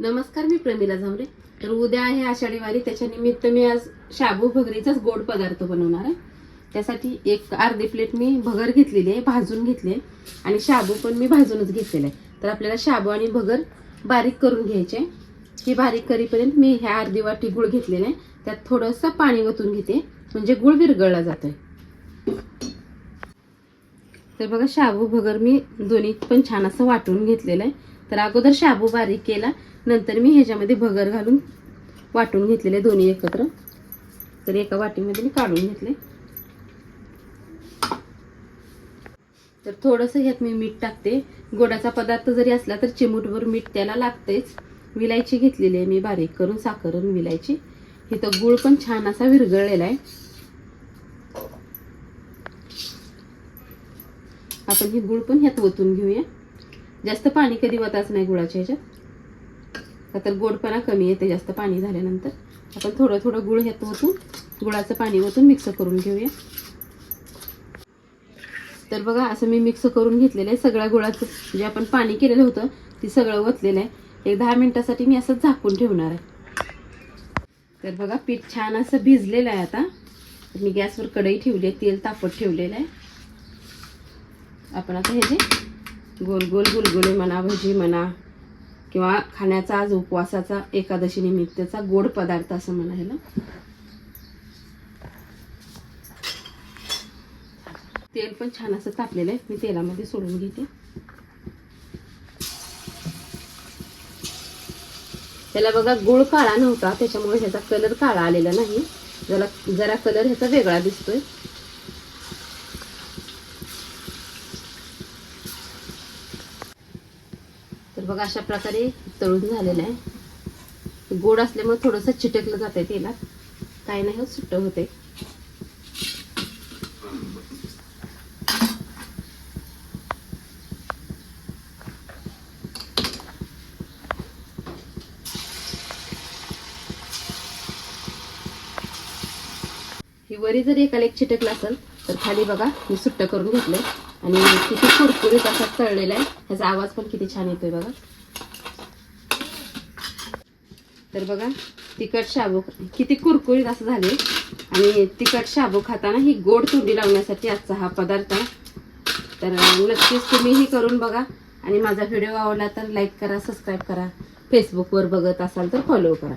नमस्कार मी प्रमिला झांबरे. तर उद्या आहे आषाढी वारी त्याच्यानिमित्त मी आज शाबू भगरीचाच गोड पदार्थ बनवणार आहे. त्यासाठी एक अर्धी प्लेट मी भगर घेतलेली आहे भाजून घेतली आहे. आणि शाबू पण मी भाजूनच घेतलेला आहे. तर आपल्याला शाबू आणि भगर बारीक करून घ्यायचे आहे. ही बारीक करीपर्यंत मी ह्या अर्धी वाटी गुळ घेतलेला आहे. त्यात थोडंसं पाणी ओतून घेते. म्हणजे गुळ विरघळला जातोय. तर बघा शाबू भगर मी दोन्ही पण छान असं वाटून घेतलेलं आहे. तर अगोदर शाबू बारीक केला. नंतर मी ह्याच्यामध्ये भगर घालून वाटून घेतलेले दोन्ही एकत्र. तर एका वाटीमध्ये मी काढून घेतले. तर थोडंसं ह्यात मी मीठ टाकते. गोडाचा पदार्थ जरी असला तर चिमूटभर मीठ त्याला लागतेच. विलायची घेतलेली आहे मी बारीक करून साखरून विलायची. इथं गुळ पण छान असा विरघळलेला आहे. आपण ही गुळ पण ह्यात ओतून घेऊया. जास्त पाणी कधी वताच नाही गुळाच्या ह्याच्यात. तर गोडपणा कमी येते जास्त पाणी झाल्यानंतर. आपण थोडं थोडं गुळ ह्यात ओतून गुळाचं पाणी ओतून मिक्स करून घेऊया. तर बघा असं मी मिक्स करून घेतलेलं आहे. सगळ्या गुळाचं जे आपण पाणी केलेलं होतं ते सगळं ओतलेलं आहे. एक दहा मिनटासाठी मी असं झाकून ठेवणार आहे. तर बघा पीठ छान असं भिजलेलं आहे आता. मी गॅसवर कढई ठेवली आहे तेल तापत ठेवलेलं आहे. आपण आता हे जे गोल गोल गुलगुले म्हणा भजी म्हणा किंवा खाण्याचा आज उपवासाचा एकादशी निमित्तचा गोड पदार्थ असं म्हणा तेल पण छान असं तापलेलं आहे. मी तेलामध्ये सोडून घेते. त्याला बघा गुळ काळा नव्हता त्याच्यामुळे ह्याचा कलर काळा आलेला नाही. जरा जरा कलर ह्याचा वेगळा दिसतोय. बघा अशा प्रकारे तळून झालेलं आहे. गोड असल्यामुळे थोडंसं चिटकलं जात आहे तेलात. काय नाही हो सुट्ट होते ही वरी जर एकाला एक चिटकलं असेल तर खाली बघा मी सुट्ट करून घेतलंय. आणि किती कुरकुरीत असा तळलेला आहे. ह्याचा आवाज पण किती छान येतोय बघा. तर बघा तिखट शाबू किती कुरकुरीत असं झाले आणि तिखट शाबू खाताना ही गोड तोंडी लावण्यासाठी आजचा हा पदार्थ तर नक्कीच तुम्हीही करून बघा. आणि माझा व्हिडिओ आवडला तर लाईक करा सबस्क्राईब करा. फेसबुकवर बघत असाल तर फॉलो करा.